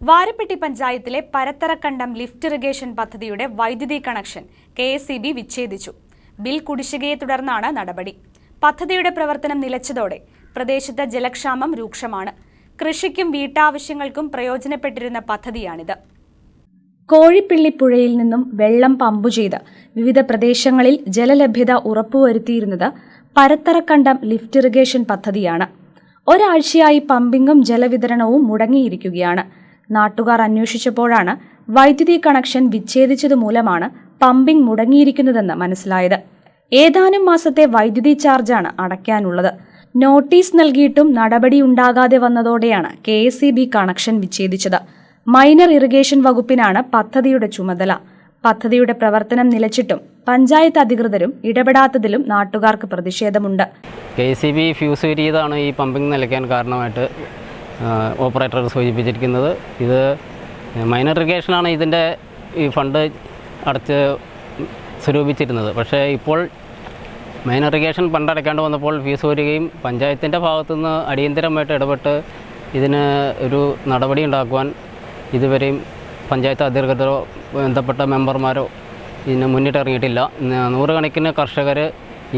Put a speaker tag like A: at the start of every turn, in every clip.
A: വാരപ്പെട്ടി പഞ്ചായത്തിലെ പരത്തറക്കണ്ടം lift irrigation പദ്ധതിയുടെ വൈദ്യുതി കണക്ഷൻ കെ വിച്ഛേദിച്ചു. ബിൽ കുടിശ്ശികയെ തുടർന്നാണ് നടപടി. പദ്ധതിയുടെ പ്രവർത്തനം നിലച്ചതോടെ പ്രദേശത്ത് ജലക്ഷാമം രൂക്ഷമാണ്. കൃഷിക്കും വീട്ടാവശ്യങ്ങൾക്കും പ്രയോജനപ്പെട്ടിരുന്ന പദ്ധതിയാണിത്. കോഴിപ്പിള്ളിപ്പുഴയിൽ നിന്നും വെള്ളം പമ്പു ചെയ്ത് വിവിധ പ്രദേശങ്ങളിൽ ജലലഭ്യത ഉറപ്പുവരുത്തിയിരുന്നത് പരത്തറക്കണ്ടം ലിഫ്റ്റ് ഇറിഗേഷൻ പദ്ധതിയാണ്. ഒരാഴ്ചയായി പമ്പിങ്ങും ജലവിതരണവും മുടങ്ങിയിരിക്കുകയാണ്. നാട്ടുകാർ അന്വേഷിച്ചപ്പോഴാണ് വൈദ്യുതി കണക്ഷൻ വിച്ഛേദിച്ചതുമൂലമാണ് പമ്പിംഗ് മുടങ്ങിയിരിക്കുന്നതെന്ന് മനസ്സിലായത്. ഏതാനും മാസത്തെ വൈദ്യുതി ചാർജാണ് അടയ്ക്കാനുള്ളത്. നോട്ടീസ് നൽകിയിട്ടും നടപടി ഉണ്ടാകാതെ വന്നതോടെയാണ് കെ കണക്ഷൻ വിച്ഛേദിച്ചത്. മൈനർ ഇറിഗേഷൻ വകുപ്പിനാണ് പദ്ധതിയുടെ ചുമതല. പദ്ധതിയുടെ പ്രവർത്തനം നിലച്ചിട്ടും പഞ്ചായത്ത് അധികൃതരും ഇടപെടാത്തതിലും നാട്ടുകാർക്ക് പ്രതിഷേധമുണ്ട്.
B: കെ സി ബി ഫ്യൂസ് ഈ പമ്പിംഗ് നിലയ്ക്കാൻ കാരണമായിട്ട് ഓപ്പറേറ്റർ സൂചിപ്പിച്ചിരിക്കുന്നത്. ഇത് മൈനർ ഇറിഗേഷനാണ് ഇതിന്റെ ഈ ഫണ്ട് അടച്ച് സ്വരൂപിച്ചിരുന്നത്. പക്ഷേ ഇപ്പോൾ മൈനർ ഇറിഗേഷൻ ഫണ്ട് അടയ്ക്കാണ്ട് വന്നപ്പോൾ ഫീസ് വരികയും പഞ്ചായത്തിന്റെ ഭാഗത്തുനിന്ന് അടിയന്തരമായിട്ട് ഇടപെട്ട് ഇതിന് ഒരു നടപടി ഉണ്ടാക്കുവാൻ ഇതുവരെയും പഞ്ചായത്ത് അധികൃതരോ ബന്ധപ്പെട്ട മെമ്പർമാരോ ഇതിന് മുന്നിട്ടിറങ്ങിയിട്ടില്ല നൂറുകണക്കിന് കർഷകർ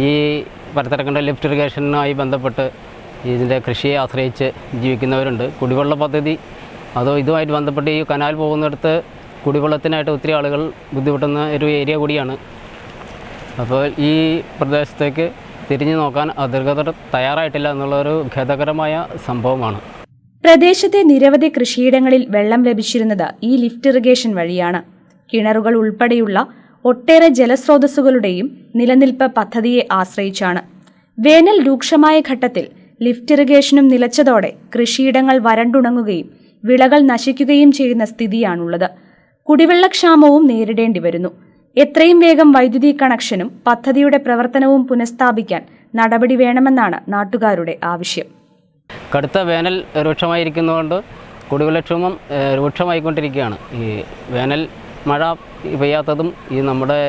B: ഈ പരത്തിറക്കേണ്ട ലിഫ്റ്റ് ഇറിഗേഷനുമായി ബന്ധപ്പെട്ട് ഇതിന്റെ കൃഷിയെ ആശ്രയിച്ച് ജീവിക്കുന്നവരുണ്ട്. കുടിവെള്ള പദ്ധതി അതോ ഇതുമായിട്ട് ബന്ധപ്പെട്ട് ഈ കനാൽ പോകുന്നിടത്ത് കുടിവെള്ളത്തിനായിട്ട് ഒത്തിരി ആളുകൾ ബുദ്ധിമുട്ടുന്ന ഒരു ഏരിയ കൂടിയാണ്. അപ്പോൾ ഈ പ്രദേശത്തേക്ക് തിരിഞ്ഞു നോക്കാൻ അധികൃതർ തയ്യാറായിട്ടില്ല എന്നുള്ളൊരു ഖേദകരമായ സംഭവമാണ്.
A: പ്രദേശത്തെ നിരവധി കൃഷിയിടങ്ങളിൽ വെള്ളം ലഭിച്ചിരുന്നത് ഈ ലിഫ്റ്റ് ഇറിഗേഷൻ വഴിയാണ്. കിണറുകൾ ഉൾപ്പെടെയുള്ള ഒട്ടേറെ ജലസ്രോതസ്സുകളുടെയും നിലനിൽപ്പ് പദ്ധതിയെ ആശ്രയിച്ചാണ്. വേനൽ രൂക്ഷമായ ഘട്ടത്തിൽ ലിഫ്റ്റ് ഇറിഗേഷനും നിലച്ചതോടെ കൃഷിയിടങ്ങൾ വരണ്ടുണങ്ങുകയും വിളകൾ നശിക്കുകയും ചെയ്യുന്ന സ്ഥിതിയാണുള്ളത്. കുടിവെള്ളക്ഷാമവും നേരിടേണ്ടി വരുന്നു എത്രയും വേഗം വൈദ്യുതി കണക്ഷനും പദ്ധതിയുടെ പ്രവർത്തനവും പുനഃസ്ഥാപിക്കാൻ നടപടി വേണമെന്നാണ് നാട്ടുകാരുടെ ആവശ്യം.
B: കടുത്ത വേനൽ രൂക്ഷമായിരിക്കുന്നതുകൊണ്ട് കുടിവെള്ളക്ഷാമം രൂക്ഷമായിക്കൊണ്ടിരിക്കുകയാണ്. ഈ വേനൽ മഴ പെയ്യാത്തതും ഈ നമ്മുടെ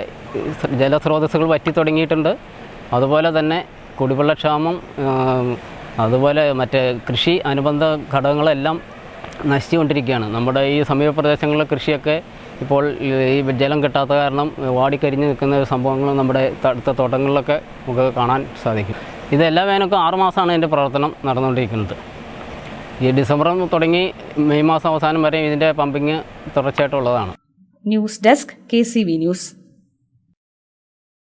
B: ജലസ്രോതസ്സുകൾ വറ്റി തുടങ്ങിയിട്ടുണ്ട് അതുപോലെ തന്നെ കുടിവെള്ളക്ഷാമം അതുപോലെ മറ്റേ കൃഷി അനുബന്ധ ഘടകങ്ങളെല്ലാം നശിച്ചുകൊണ്ടിരിക്കുകയാണ്. നമ്മുടെ ഈ സമീപ പ്രദേശങ്ങളിലെ കൃഷിയൊക്കെ ഇപ്പോൾ ഈ ജലം കിട്ടാത്ത കാരണം വാടിക്കരിഞ്ഞ് നിൽക്കുന്ന സംഭവങ്ങൾ നമ്മുടെ അടുത്ത തോട്ടങ്ങളിലൊക്കെ നമുക്ക് കാണാൻ സാധിക്കും. ഇത് എല്ലാ വേനൽക്കും എന്റെ പ്രവർത്തനം നടന്നുകൊണ്ടിരിക്കുന്നത്. ഈ ഡിസംബർ തുടങ്ങി മെയ് മാസം അവസാനം വരെ ഇതിന്റെ pumping തുടർച്ചയായിട്ടുള്ളതാണ്.
A: News desk K news.